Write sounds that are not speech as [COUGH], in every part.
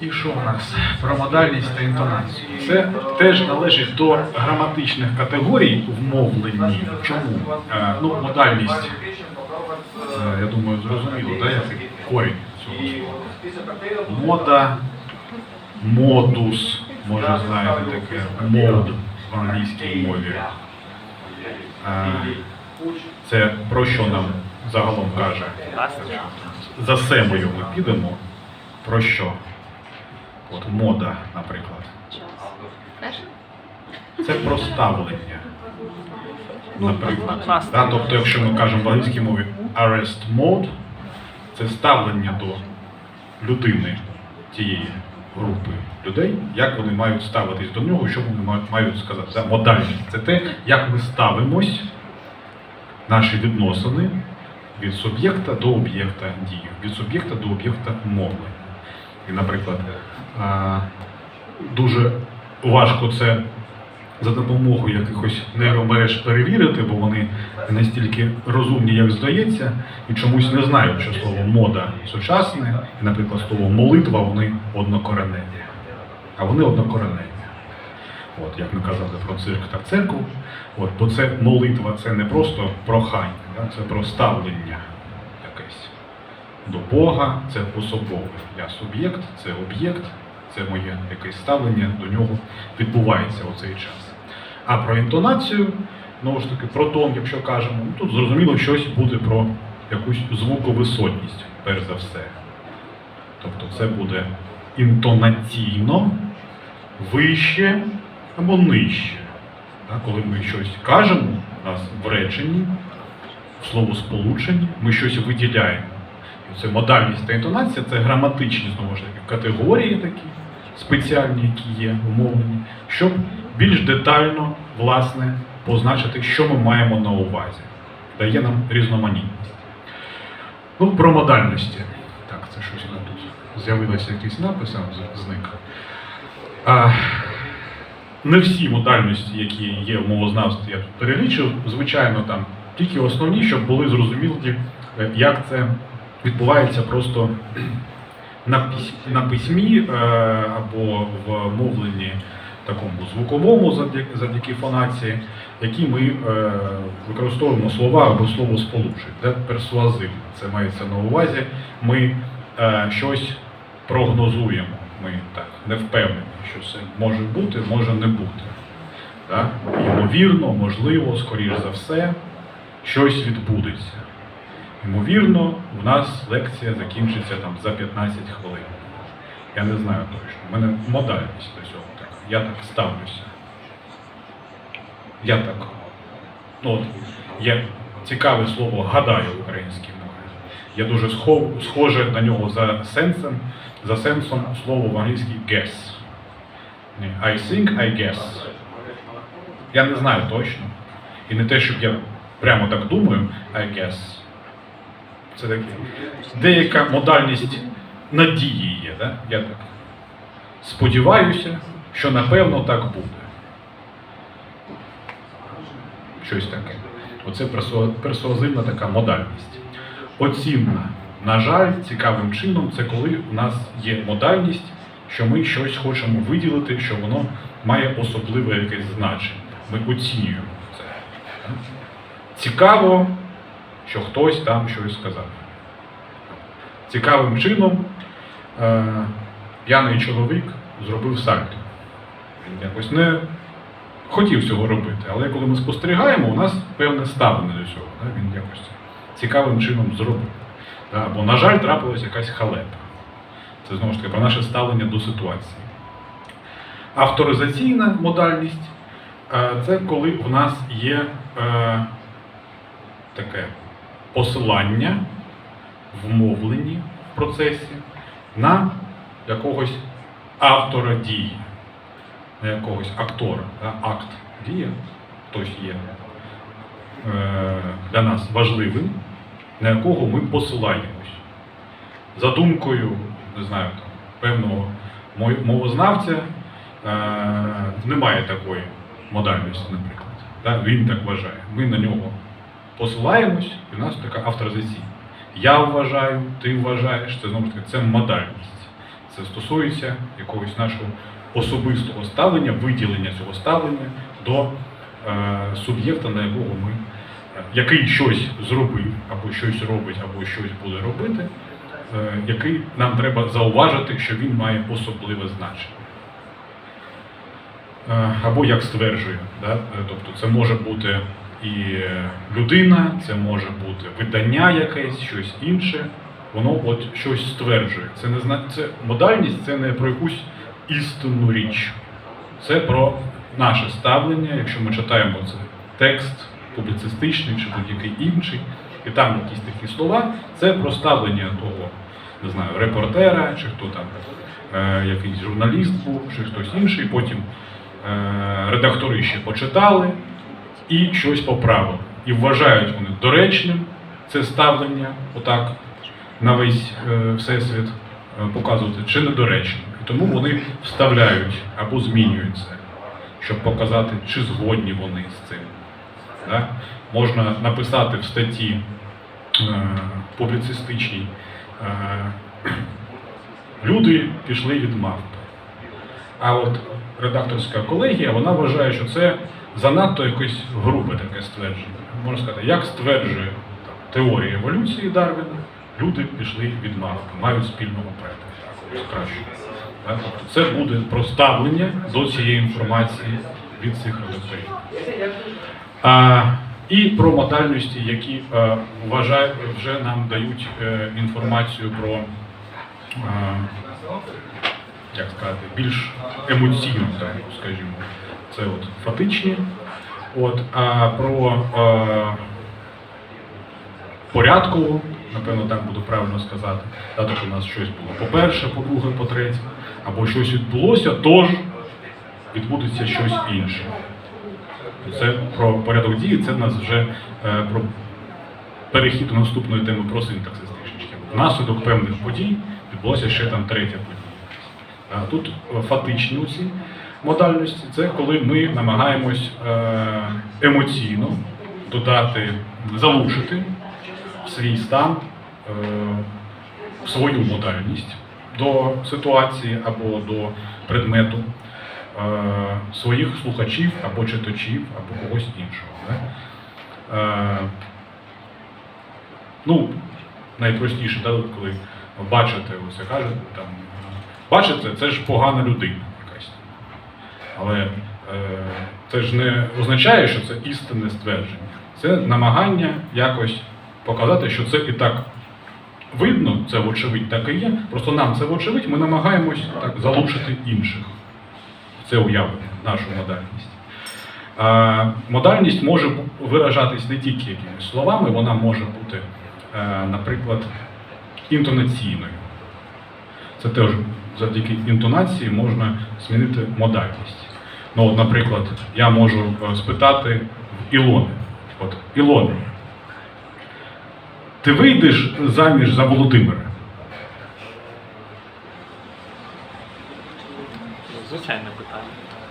І що у нас про модальність та інтонацію? Це теж належить до граматичних категорій в мовленні. Чому? Е, ну, модальність, е, я думаю, зрозуміло, да, який корінь цього слова. Мода, модус, може знаєте таке, мод в англійській мові. Е, Це про що нам загалом каже? За семою ми підемо. Про що? От мода, наприклад. Це про ставлення. Наприклад. Да, тобто, якщо ми кажемо в англійській мові arrest mode, це ставлення до людини тієї групи людей, як вони мають ставитись до нього, що вони мають- мають сказати. Да, Модальність це те, як ми ставимось, наші відносини від суб'єкта до об'єкта дії, від суб'єкта до об'єкта мовлення. І, наприклад, дуже важко це за допомогою якихось нейромереж перевірити, бо вони не настільки розумні, як здається, і чомусь не знають, що слово мода сучасне, і, наприклад, слово молитва вони однокореневі. А вони однокореневі. От, як ми казали про цирк та церкву, от, бо це молитва, це не просто прохання, це про ставлення якесь до Бога, це особове. Я суб'єкт, це об'єкт, це моє якесь ставлення до нього відбувається у цей час. А про інтонацію, знову ж таки, про тон, якщо кажемо, ну, тут зрозуміло щось буде про якусь звуковисотність, перш за все. Тобто це буде інтонаційно вище або нижче. Так, Коли ми щось кажемо, у нас в реченні, в словосполученні, ми щось виділяємо. Це модальність та інтонація, це граматичні знову ж таки категорії такі спеціальні, які є в мовленні, щоб більш детально власне позначити, що ми маємо на увазі. Дає нам різноманітність. Ну, про модальності. Так, це щось у мене тут з'явилося якийсь напис, а зник. Не всі модальності, які є в мовознавстві, я тут перелічив. Звичайно, там тільки основні, щоб були зрозумілі, як це відбувається просто на пись- на письмі е, або в мовленні такому звуковому завдяки, фонації, які ми е, використовуємо слова або словосполучення, де персуазивно. Це мається на увазі. Ми е, щось прогнозуємо. Ми так не впевнені, що це може бути, може не бути. Так? Ймовірно, можливо, скоріш за все, щось відбудеться. Ймовірно, у нас лекція закінчиться там за 15 хвилин. Я не знаю точно. У мене модальність до цього така. Я так ставлюся. Я так. Ну, от, є цікаве слово гадаю в українській мові. Я дуже схоже на нього за сенсом, за сенсом слово в англійській guess. I think, I guess. Я не знаю точно. І не те, щоб я прямо так думаю, I guess. Це таке. Деяка модальність надії є, да? я так сподіваюся, що напевно так буде. Щось таке. Оце персуазивна така модальність. Оцінна, на жаль, цікавим чином, це коли у нас є модальність, що ми щось хочемо виділити, що воно має особливе якесь значення. Ми оцінюємо це. Цікаво, що хтось там щось сказав. Цікавим чином е, п'яний чоловік зробив сальто. Він якось не хотів цього робити, але коли ми спостерігаємо, у нас певне ставлення до цього. Да? Він якось цікавим чином зробив. Да? Бо, на жаль, трапилась якась халепа. Це знову ж таки про наше ставлення до ситуації. Авторизаційна модальність е, це коли в нас є е, таке посилання в мовленні в процесі на якогось автора дії, на якогось актора, акт дія, хтось є е, для нас важливим, на якого ми посилаємось. За думкою, не знаю, там, певного мовознавця е, немає такої модальності, наприклад. Він так вважає. Ми на нього посилаємось, і у нас така авторизація. Я вважаю, ти вважаєш, це знову ж таки це модальність. Це стосується якогось нашого особистого ставлення, виділення цього ставлення до е, суб'єкта, на якого ми, е, який щось зробив, або щось робить, або щось буде робити, е, який нам треба зауважити, що він має особливе значення. Е, або як стверджує. Да? Е, Тобто це може бути і людина, це може бути видання якесь, щось інше. Воно от щось стверджує. Це не зна... це модальність, це не про якусь істинну річ. Це про наше ставлення, якщо ми читаємо це текст публіцистичний чи будь-який інший, і там якісь такі слова, це про ставлення того, не знаю, репортера, чи хто там, е, якийсь журналіст був, чи хтось інший. Потім е, редактори ще почитали і щось поправили. І вважають вони доречним це ставлення, отак на весь е, всесвіт е, показувати, чи недоречним. І тому вони вставляють або змінюють це, щоб показати, чи згодні вони з цим. Да? Можна написати в статті е, публіцистичній. Е, Люди пішли від мавпи. А от редакторська колегія вона вважає, що це занадто якесь грубе таке ствердження. Можна сказати, як стверджує теорія еволюції Дарвіна, люди пішли від мавпи, мають спільного предка? Тобто це буде про ставлення до цієї інформації від цих редакторів. А, і про модальності, які е, вважає, вже нам дають е, інформацію про, е, як сказати, більш емоційну, скажімо, це от фатичні. От, а про е, порядкову, напевно, так буду правильно сказати. Так, тобто у нас щось було по-перше, по-друге, по-третє, або щось відбулося, тож відбудеться щось інше. Це про порядок дії, це в нас вже е, про перехід до наступної теми про синтаксис трішечки. Внаслідок певних подій відбулося ще там третя подія. А тут фатичні оці модальності це коли ми намагаємось е, емоційно додати, залучити в свій стан е, свою модальність до ситуації або до предмету е, своїх слухачів або читачів, або когось іншого. Ну, найпростіше, коли бачите, ось я кажу, там, бачите, це ж погана людина. Але е, це ж не означає, що це істинне ствердження. Це намагання якось показати, що це і так видно, це вочевидь так і є. Просто нам це вочевидь, ми намагаємось так залучити інших це уявлення, нашу модальність. Е, модальність може виражатись не тільки якимись словами, вона може бути, е, наприклад, інтонаційною. Це теж завдяки інтонації можна змінити модальність. Ну, от, наприклад, я можу е, спитати в Ілони. От, Ілони, ти вийдеш заміж за Володимира? Звичайне питання.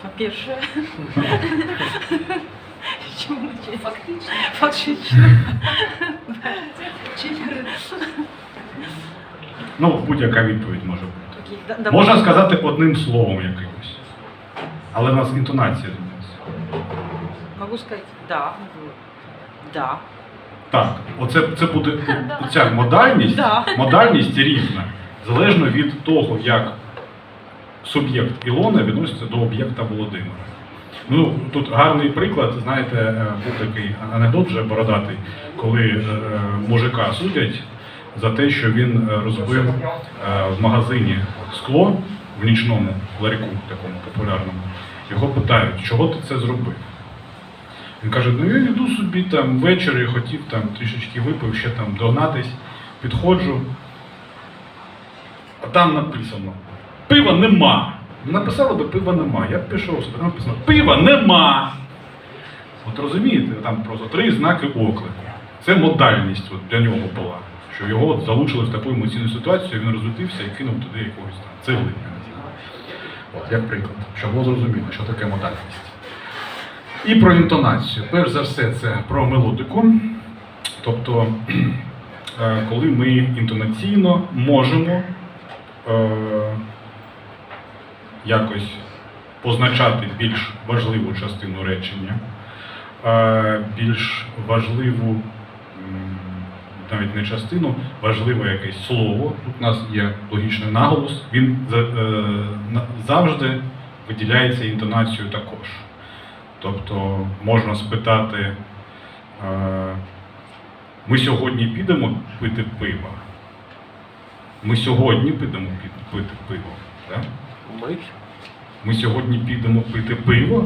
По-перше, [LAUGHS] чому чи фактично? Фактично. Ну, будь-яка відповідь може бути. Да- Можна сказати одним словом якимось. Але в нас інтонація змінилася. Могу сказать да. Да. Так, оце це буде [LAUGHS] ця модальність, Да. модальність рівна, залежно від того, як суб'єкт Ілона відноситься до об'єкта Володимира. Ну, тут гарний приклад, знаєте, е, був такий анекдот вже бородатий, коли е, мужика судять за те, що він е, розбив е, в магазині скло в нічному ларьку, такому популярному. Його питають, чого ти це зробив? Він каже, ну я йду собі там ввечері, хотів там трішечки випив, ще там догнатись, підходжу. А там написано: пива нема. Написали би пива нема. Я б пішов собі, написано пива нема. От розумієте, там просто три знаки оклику. Це модальність от для нього була. Що його от залучили в таку емоційну ситуацію, він розлютився і кинув туди якогось там цеглиння. От, як приклад, щоб було зрозуміло, що таке модальність. І про інтонацію. Перш за все, це про мелодику. Тобто, [CLEARS THROAT] е, коли ми інтонаційно можемо е, якось позначати більш важливу частину речення, е, більш важливу, навіть не частину, важливе якесь слово. Тут у нас є логічний наголос, він е, на- завжди виділяється інтонацією також. Тобто можна спитати, е, ми сьогодні підемо пити пиво. Ми сьогодні підемо пити пиво. Да? Ми Ми сьогодні підемо пити пиво.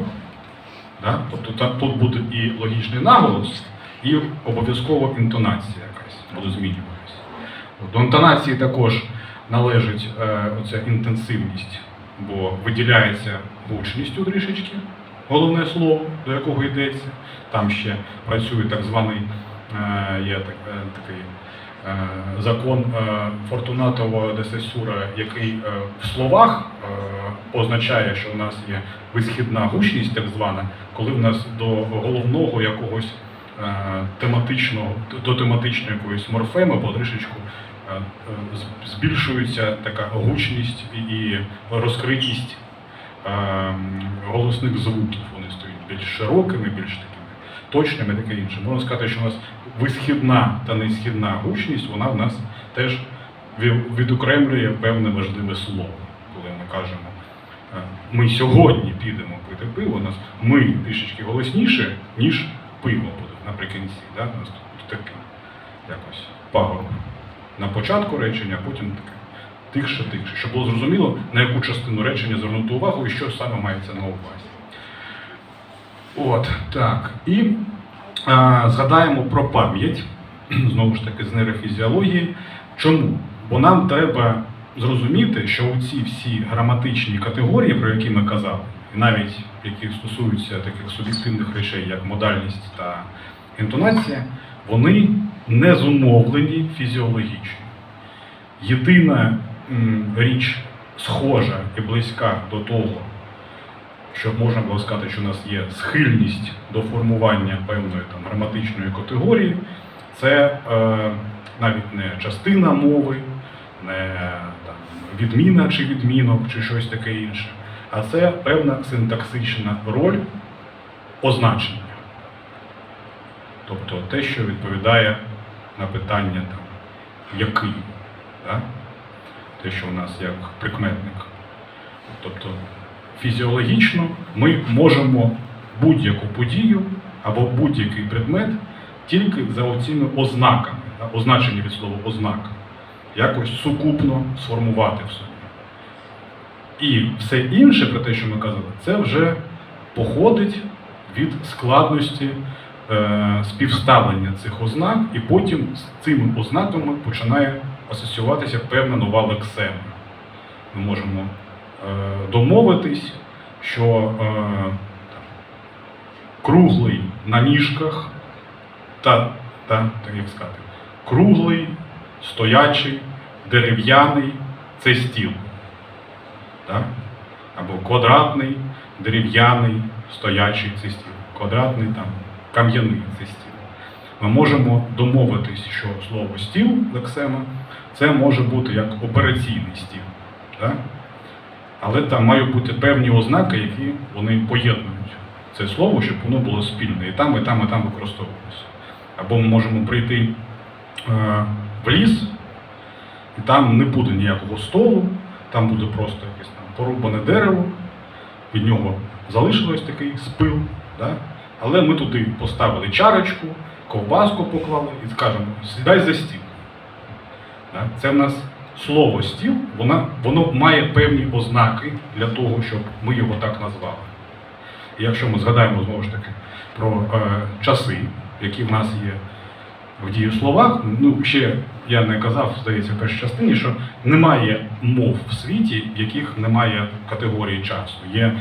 Да? Тобто тут буде і логічний наголос, і обов'язково інтонація буде змінюватися. До інтонації також належить е, оця інтенсивність, бо виділяється гучністю трішечки, головне слово, до якого йдеться. Там ще працює так званий е, є так, е, такий е, закон е, Фортунатова де Сесюра, який е, в словах е, означає, що в нас є висхідна гучність, так звана, коли в нас до головного якогось е, тематичного, до тематичної якоїсь морфеми потрішечку е, збільшується така гучність і- розкритість е, голосних звуків. Вони стають більш широкими, більш такими точними, таке інше. Можна сказати, що у нас висхідна та несхідна гучність, вона в нас теж відокремлює певне важливе слово, коли ми кажемо. Ми сьогодні підемо пити пиво, у нас ми трішечки голосніше, ніж пиво наприкінці. Да? У нас таке якось пагорб на початку речення, а потім таке тихше, тихше, щоб було зрозуміло, на яку частину речення звернути увагу і що саме мається на увазі. От, так. І а, згадаємо про пам'ять, [CLEARS THROAT] знову ж таки, з нейрофізіології. Чому? Бо нам треба зрозуміти, що ці всі граматичні категорії, про які ми казали, і навіть які стосуються таких суб'єктивних речей, як модальність та інтонація, вони не зумовлені фізіологічно. Єдина річ схожа і близька до того, щоб можна було сказати, що у нас є схильність до формування певної там граматичної категорії, це е, навіть не частина мови, не там, відміна чи відмінок, чи щось таке інше, а це певна синтаксична роль означення. Тобто те, що відповідає на питання там, який, да? те, що у нас як прикметник. Тобто фізіологічно ми можемо будь-яку подію або будь-який предмет тільки за оцими ознаками, да, означені від слова ознака, якось сукупно сформувати в собі. І все інше, про те, що ми казали, це вже походить від складності співставлення цих ознак, і потім з цими ознаками починає асоціюватися певна нова лексема. Ми можемо е, домовитись, що е, круглий на ніжках, та, та, як сказати, круглий, стоячий, дерев'яний це стіл. Так? Або квадратний, дерев'яний, стоячий це стіл. Квадратний там, кам'яний це стіл. Ми можемо домовитись, що слово стіл лексема це може бути як операційний стіл. Так? Але там мають бути певні ознаки, які вони поєднують це слово, щоб воно було спільне. І там, і там, і там використовувалося. Або ми можемо прийти е, в ліс, і там не буде ніякого столу, там буде просто якесь там порубане дерево, від нього залишилось такий спил. Да? Але ми туди поставили чарочку, ковбаску поклали і скажемо, сідай за стіл. Це в нас слово стіл, воно, воно має певні ознаки для того, щоб ми його так назвали. І якщо ми згадаємо знову ж таки про е, часи, які в нас є в дієсловах, ну ще я не казав, здається, в першій частині, що немає мов в світі, в яких немає категорії часу. Є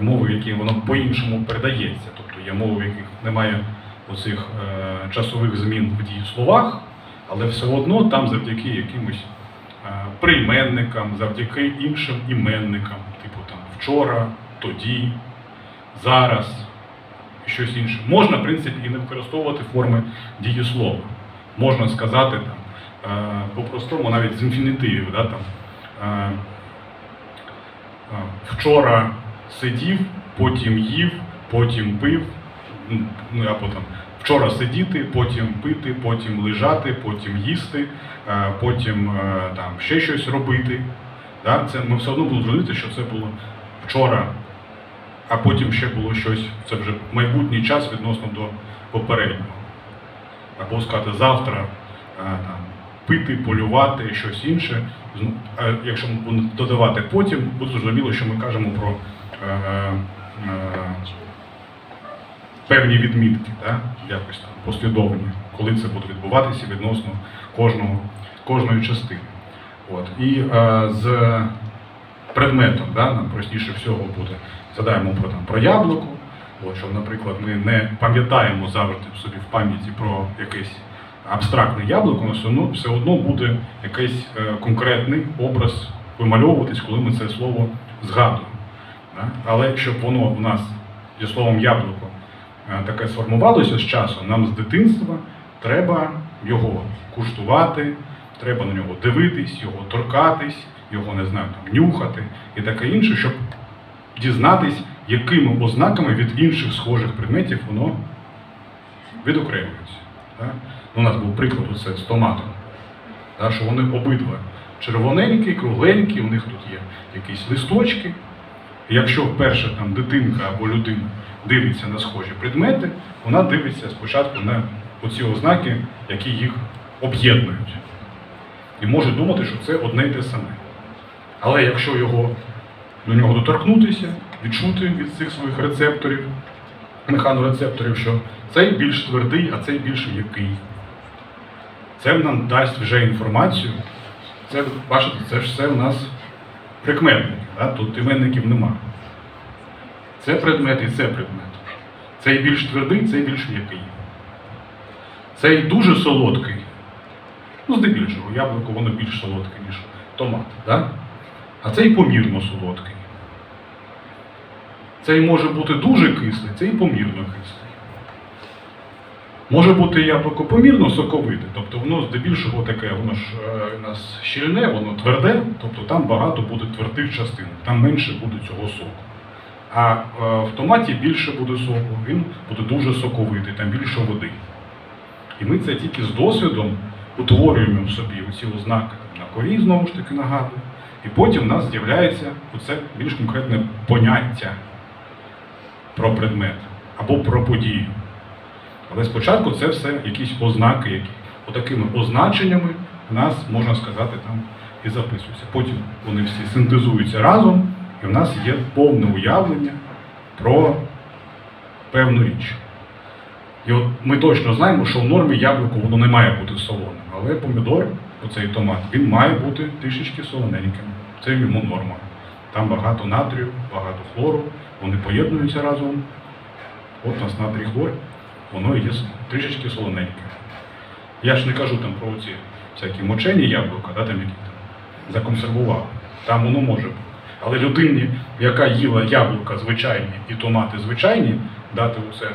мови, в які воно по-іншому передається. Тобто є мови, в яких немає оцих е, часових змін в дієсловах, але все одно там завдяки якимось е, прийменникам, завдяки іншим іменникам, типу там вчора, тоді, зараз і щось інше. Можна, в принципі, і не використовувати форми дієслова. Можна сказати там, е, по-простому навіть з інфінітивів. Да, там, вчора сидів, потім їв, потім пив, ну або там вчора сидіти, потім пити, потім лежати, потім їсти, е, потім е, там ще щось робити. Да? Це ми все одно будемо розуміти, що це було вчора, а потім ще було щось, це вже майбутній час відносно до попереднього. Або сказати завтра е, там, пити, полювати, щось інше. А якщо додавати потім, буде зрозуміло, що ми кажемо про певні відмітки, якось там послідовні, коли це буде відбуватися відносно кожного, кожної частини. От. І е, з предметом, да, нам простіше всього буде. Згадаємо про, там, про яблуко, от, що, наприклад, ми не пам'ятаємо завжди собі в пам'яті про якесь абстрактне яблуко, але все одно, все одно буде якийсь е, конкретний образ вимальовуватись, коли ми це слово згадуємо. Але щоб воно в нас зі словом яблуко е, таке сформувалося з часом, нам з дитинства треба його куштувати, треба на нього дивитись, його торкатись, його не знаю, там, нюхати і таке інше, щоб дізнатись, якими ознаками від інших схожих предметів воно відокремлюється. Ну, у нас був приклад оце з томатом, що вони обидва червоненькі, кругленькі, у них тут є якісь листочки. Якщо вперше там дитинка або людина дивиться на схожі предмети, вона дивиться спочатку на оці ознаки, які їх об'єднують. І може думати, що це одне й те саме. Але якщо його до нього доторкнутися, відчути від цих своїх рецепторів, механорецепторів, що цей більш твердий, а цей більш м'який. Це нам дасть вже інформацію. Це, бачите, це ж все у нас прикметники, да? тут іменників нема. Це предмет і це предмет. Цей більш твердий, цей більш м'який. Цей дуже солодкий. Ну, здебільшого, яблуко воно більш солодке, ніж томат. Да? А цей помірно солодкий. Цей може бути дуже кислий, цей помірно кислий. Може бути яблуко помірно соковите, тобто воно здебільшого таке, воно ж е, у нас щільне, воно тверде, тобто там багато буде твердих частин, там менше буде цього соку. А е, в томаті більше буде соку, він буде дуже соковитий, там більше води. І ми це тільки з досвідом утворюємо в собі оці ознаки на корі, знову ж таки нагадую. І потім в нас з'являється оце більш конкретне поняття про предмет або про подію. Але спочатку це все якісь ознаки, які отакими означеннями нас, можна сказати, там і записуються. Потім вони всі синтезуються разом, і в нас є повне уявлення про певну річ. І от ми точно знаємо, що в нормі яблуко воно не має бути солоним, але помідор, оцей томат, він має бути трішечки солоненьким. Це йому норма. Там багато натрію, багато хлору, вони поєднуються разом. От у нас натрій хлор, воно є трішечки солоненьке. Я ж не кажу там про ці всякі мочені яблука, да, там, які там законсервували. Там воно може бути. Але людині, яка їла яблука звичайні і томати звичайні, дати оце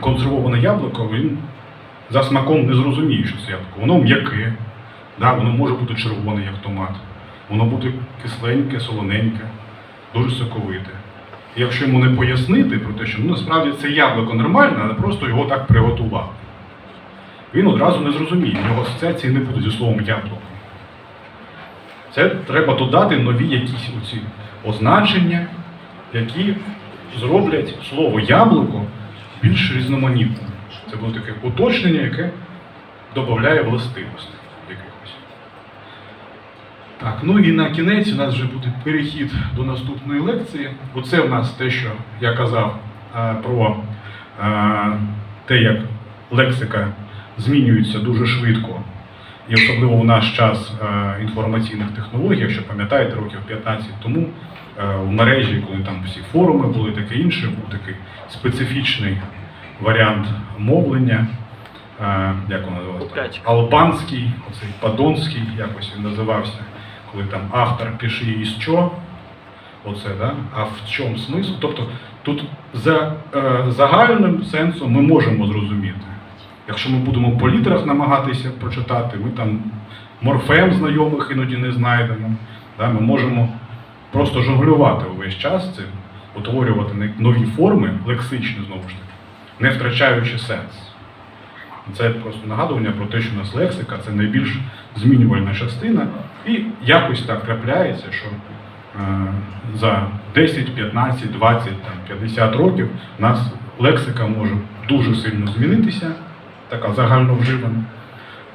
консервоване яблуко, він за смаком не зрозуміє, що це яблуко. Воно м'яке, да, воно може бути червоне, як томат. Воно буде кисленьке, солоненьке, дуже соковите. Якщо йому не пояснити про те, що ну, насправді це яблуко нормальне, але просто його так приготував, він одразу не зрозуміє, в нього асоціації не буде зі словом яблуко. Це треба додати нові якісь оці означення, які зроблять слово яблуко більш різноманітним. Це буде таке уточнення, яке додає властивості. Так, ну і на кінець у нас вже буде перехід до наступної лекції. Оце в нас те, що я казав е, про е, те, як лексика змінюється дуже швидко. І особливо в наш час е, інформаційних технологій, якщо пам'ятаєте, років 15 тому в мережі, коли там всі форуми були, таке інше, був такий специфічний варіант мовлення, як воно називалося? Албанський, оцей падонський, якось він називався, коли там автор пиши із що, оце, да? а в чому смисл? Тобто тут за е, загальним сенсом ми можемо зрозуміти. Якщо ми будемо по літерах намагатися прочитати, ми там морфем знайомих іноді не знайдемо. Да? Ми можемо просто жонглювати увесь час цим, утворювати нові форми, лексичні знову ж таки, не втрачаючи сенс. Це просто нагадування про те, що у нас лексика це найбільш змінювальна частина, і якось так трапляється, що е, за 10, 15, 20, там, 50 років у нас лексика може дуже сильно змінитися, така загальновживана.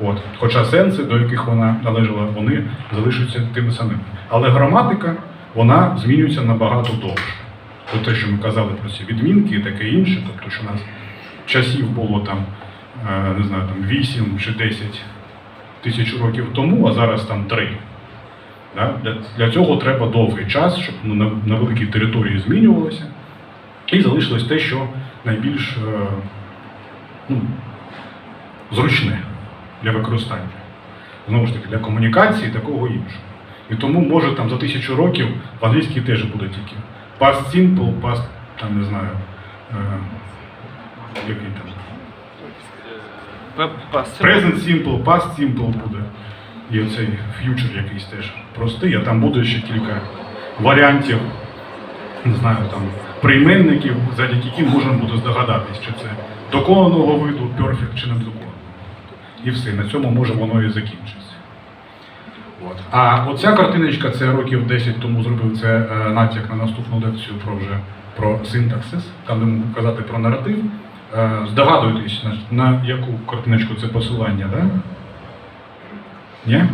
От. Хоча сенси, до яких вона належала, вони залишаться тими самими. Але граматика вона змінюється набагато довше. Про те, що ми казали про ці відмінки і таке інше, тобто, що у нас часів було там, не знаю, там 8 чи 10 тисяч років тому, а зараз там 3. Да? Для, цього треба довгий час, щоб ну, на, великій території змінювалося. І залишилось те, що найбільш е, ну, зручне для використання. Знову ж таки, для комунікації такого іншого. І тому може там за тисячу років в англійській теж буде тільки past simple, past, там не знаю, е, який там. Present simple, past simple буде. І оцей future якийсь теж простий, а там буде ще кілька варіантів, не знаю, там прийменників, завдяки яким можна буде здогадатись, чи це доконаного виду, perfect чи не. І все, на цьому може воно і закінчиться. От. А оця картиночка, це років 10 тому зробив це е, натяк на наступну лекцію про вже про синтаксис, там де казати про наратив. Е, здогадуєтесь, на, на яку картиночку це посилання, так? Да? Ні? Е,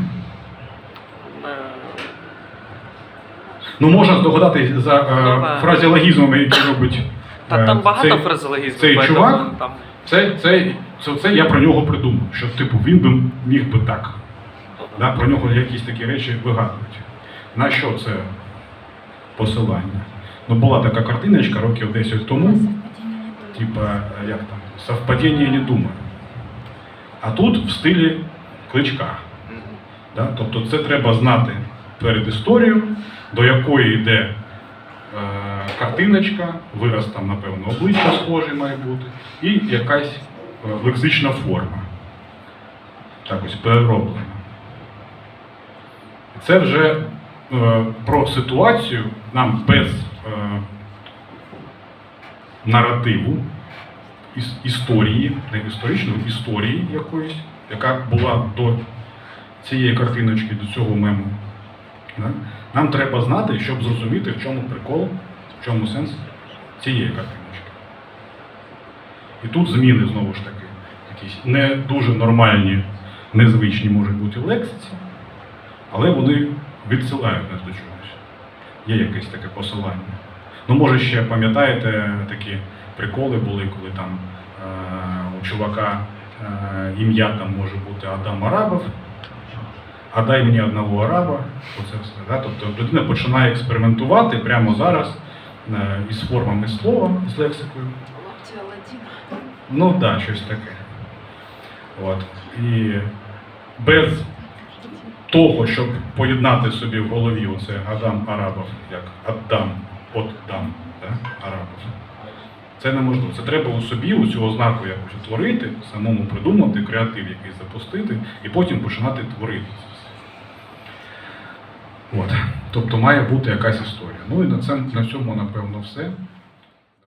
Ну можна здогадатись за е, фразеологізмами, які робить. Та е, там багато цей- фразеологізмів. цей чувак? Там, Це, це, це, це я про нього придумав, що типу він би міг би так. Да, про нього якісь такі речі вигадують. На що це посилання? Ну, була така картиночка років 10 тому, типа, як там, совпадіння не думаю. А тут в стилі кличка. Да? Тобто це треба знати перед історією, до якої йде е, картиночка, вираз там, напевно, обличчя схожий має бути, і якась е, лексична форма. Так ось перероблена. Це вже е, про ситуацію нам без е, наративу, історії, не історичної, історії якоїсь, яка була до цієї картиночки, до цього мему. Нам треба знати, щоб зрозуміти, в чому прикол, в чому сенс цієї картиночки. І тут зміни знову ж таки, якісь не дуже нормальні, незвичні можуть бути лексиці, але вони відсилають нас до чогось. Є якесь таке посилання. Ну, може, ще пам'ятаєте, такі приколи були, коли там е, у чувака е, ім'я там може бути Адам Арабов, а дай мені одного араба, оце все. Да? Тобто людина починає експериментувати прямо зараз е, із формами слова, з лексикою. Ну так, да, щось таке. От. І без того, щоб поєднати собі в голові оце Адам Арабов, як Адам, от там, да? Арабов. Це неможливо. Це треба у собі у цю ознаку якось утворити, самому придумати, креатив якийсь запустити, і потім починати творити це все. От. Тобто має бути якась історія. Ну і на, цьому, на цьому, напевно, все.